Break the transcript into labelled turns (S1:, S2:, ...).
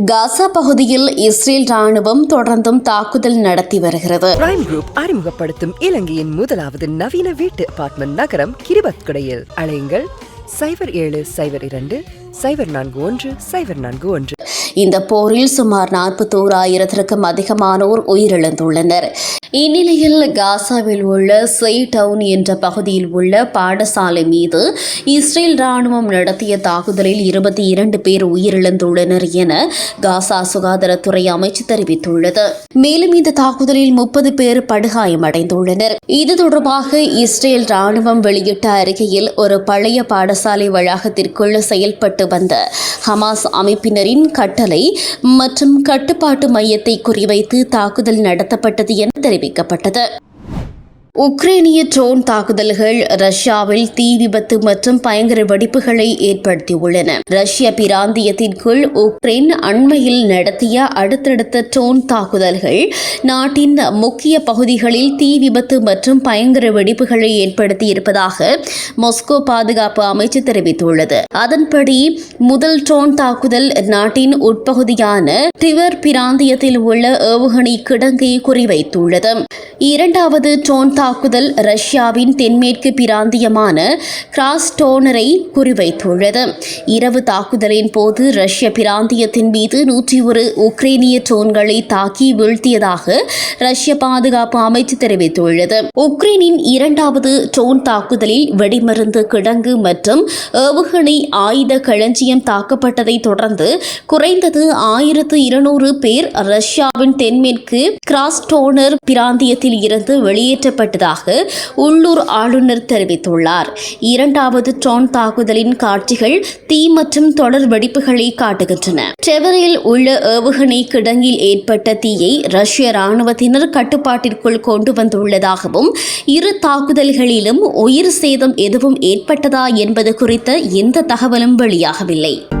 S1: காசா பகுதியில் இஸ்ரேல் ராணுவம் தொடர்ந்தும் தாக்குதல் நடத்தி வருகிறது.
S2: பிரைம் குரூப் அறிமுகப்படுத்தும் இலங்கையின் முதலாவது நவீன வீட்டு அபார்ட்மெண்ட் நகரம் கிரிபத்குடையில். அலையுங்கள். சைபர் ஏழு சைபர் இரண்டு சைபர் நான்கு ஒன்று சைபர் நான்கு ஒன்று.
S1: இந்த போரில் சுமார் நாற்பத்தோராயிரத்திற்கும் அதிகமானோர் உயிரிழந்துள்ளனர். இந்நிலையில் காசாவில் உள்ள செய் டவுன் என்ற பகுதியில் உள்ள பாடசாலை மீது இஸ்ரேல் ராணுவம் நடத்திய தாக்குதலில் இருபத்தி இரண்டு பேர் உயிரிழந்துள்ளனர் என காசா சுகாதாரத்துறை அமைச்சு தெரிவித்துள்ளது. மேலும் இந்த தாக்குதலில் முப்பது பேர் படுகாயமடைந்துள்ளனர். இது தொடர்பாக இஸ்ரேல் ராணுவம் வெளியிட்ட அறிக்கையில் ஒரு பழைய பாடசாலை வளாகத்திற்குள் செயல்பட்டு வந்த ஹமாஸ் அமைப்பினரின் கட்ட கட்டளை மற்றும் கட்டுப்பாட்டு மையத்தை குறிவைத்து தாக்குதல் நடத்தப்பட்டது என தெரிவிக்கப்பட்டது. உக்ரைனிய ட்ரோன் தாக்குதல்கள் ரஷ்யாவில் தீ விபத்து மற்றும் பயங்கர வெடிப்புகளை ஏற்படுத்தியுள்ளன. ரஷ்ய பிராந்தியத்திற்குள் உக்ரைன் அண்மையில் நடத்திய அடுத்தடுத்த ட்ரோன் தாக்குதல்கள் நாட்டின் முக்கிய பகுதிகளில் தீ விபத்து மற்றும் பயங்கர வெடிப்புகளை ஏற்படுத்தியிருப்பதாக மொஸ்கோ பாதுகாப்பு அமைச்சு தெரிவித்துள்ளது. அதன்படி முதல் ட்ரோன் தாக்குதல் நாட்டின் உட்பகுதியான டிவர் பிராந்தியத்தில் உள்ள ஏவுகணை கிடங்கை குறிவைத்துள்ளது. இரண்டாவது ட்ரோன் தாக்குதல் ரஷ்யாவின் தென்மேற்கு பிராந்தியமான கிராஸ்டோனரை குறிவைத்துள்ளது. இரவு தாக்குதலின் போது ரஷ்ய பிராந்தியத்தின் மீது நூற்றி ஒரு உக்ரைனிய ட்ரோன்களை தாக்கி வீழ்த்தியதாக ரஷ்ய பாதுகாப்பு அமைச்சு தெரிவித்துள்ளது. உக்ரைனின் இரண்டாவது ட்ரோன் தாக்குதலில் வெடிமருந்து கிடங்கு மற்றும் ஏவுகணை ஆயுத களஞ்சியம் தாக்கப்பட்டதை தொடர்ந்து குறைந்தது ஆயிரத்து இருநூறு பேர் ரஷ்யாவின் தென்மேற்கு கிராஸ்டோனர் பிராந்தியத்தில் இருந்து வெளியேற்றப்பட்டதாக உள்ளூர் ஆளுநர் தெரிவித்துள்ளார். இரண்டாவது ட்ரோன் தாக்குதலின் காட்சிகள் தீ மற்றும் தொடர் வெடிப்புகளை காட்டுகின்றன. டெவரில் உள்ள ஏவுகணை கிடங்கில் ஏற்பட்ட தீயை ரஷ்ய ராணுவத்தினர் கட்டுப்பாட்டிற்குள் கொண்டு வந்துள்ளதாகவும் இரு தாக்குதல்களிலும் உயிர் சேதம் எதுவும் ஏற்பட்டதா என்பது குறித்த எந்த தகவலும் வெளியாகவில்லை.